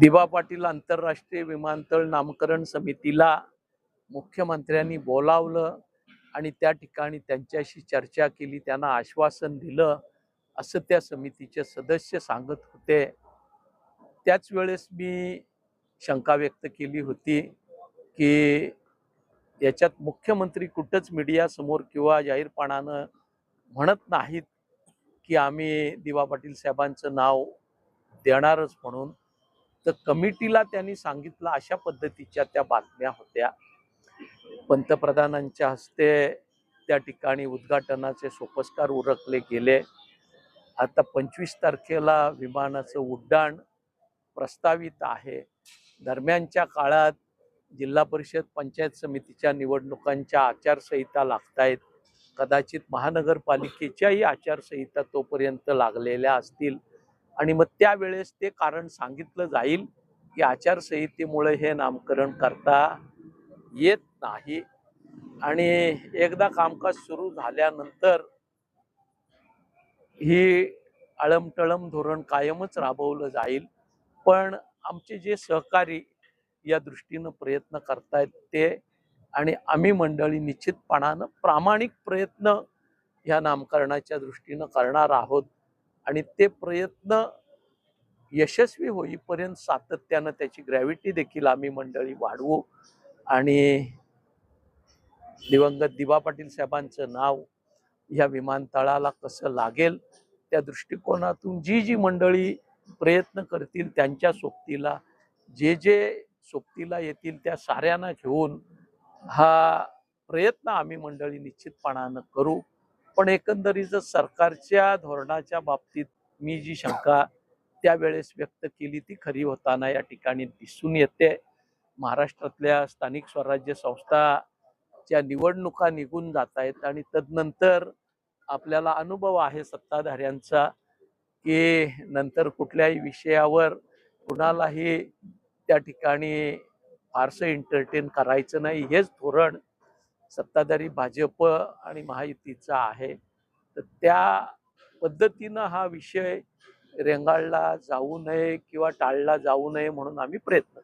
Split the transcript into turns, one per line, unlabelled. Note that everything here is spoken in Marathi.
दिवा पाटील आंतरराष्ट्रीय विमानतळ नामकरण समितीला मुख्यमंत्र्यांनी बोलावलं आणि त्या ठिकाणी त्यांच्याशी चर्चा केली त्यांना आश्वासन दिलं असं त्या समितीचे सदस्य सांगत होते. त्याच वेळेस मी शंका व्यक्त केली होती की याच्यात मुख्यमंत्री कुठंच मीडियासमोर किंवा जाहीरपणानं म्हणत नाहीत की आम्ही दिवा पाटील साहेबांचं नाव देणारच म्हणून. तर कमिटीला त्यांनी सांगितलं अशा पद्धतीच्या त्या बातम्या होत्या. पंतप्रधानांच्या हस्ते त्या ठिकाणी उद्घाटनाचे सोपस्कार उरकले गेले. आता पंचवीस तारखेला विमानाचं उड्डाण प्रस्तावित आहे. दरम्यानच्या काळात जिल्हा परिषद पंचायत समितीच्या निवडणुकांच्या आचारसंहिता लागतायत. कदाचित महानगरपालिकेच्याही आचारसंहिता तोपर्यंत लागलेल्या असतील. आणि मग त्यावेळेस ते कारण सांगितलं जाईल की आचारसंहितेमुळे हे नामकरण करता येत नाही. आणि एकदा कामकाज सुरू झाल्यानंतर ही आळमटळम धोरण कायमच राबवलं जाईल. पण आमचे जे सहकारी या दृष्टीनं प्रयत्न करतायत ते आणि आम्ही मंडळी निश्चितपणानं प्रामाणिक प्रयत्न ह्या नामकरणाच्या दृष्टीनं करणार आहोत. आणि ते प्रयत्न यशस्वी होईपर्यंत सातत्यानं त्याची ग्रॅव्हिटी देखील आम्ही मंडळी वाढवू. आणि दिवंगत दिवा पाटील साहेबांचं नाव ह्या विमानतळाला कसं लागेल त्या दृष्टिकोनातून जी जी मंडळी प्रयत्न करतील त्यांच्या सोबतीला जे जे सोबतीला येतील त्या साऱ्यांना घेऊन हा प्रयत्न आम्ही मंडळी निश्चितपणानं करू. पण एकंदरीत सरकारच्या धोरणाच्या बाबतीत मी जी शंका त्यावेळेस व्यक्त केली ती खरी होताना या ठिकाणी दिसून येते. महाराष्ट्रातल्या स्थानिक स्वराज्य संस्थाच्या निवडणुका निघून जात आहेत आणि तदनंतर आपल्याला अनुभव आहे सत्ताधाऱ्यांचा की नंतर कुठल्याही विषयावर कुणालाही त्या ठिकाणी फारसं एंटरटेन करायचं नाही. हेच धोरण सत्ताधारी भाजप आणि महायुतीचा आहे. तर त्या पद्धतीनं हा विषय रेंगाळला जाऊ नये किंवा टाळला जाऊ नये म्हणून आम्ही प्रयत्न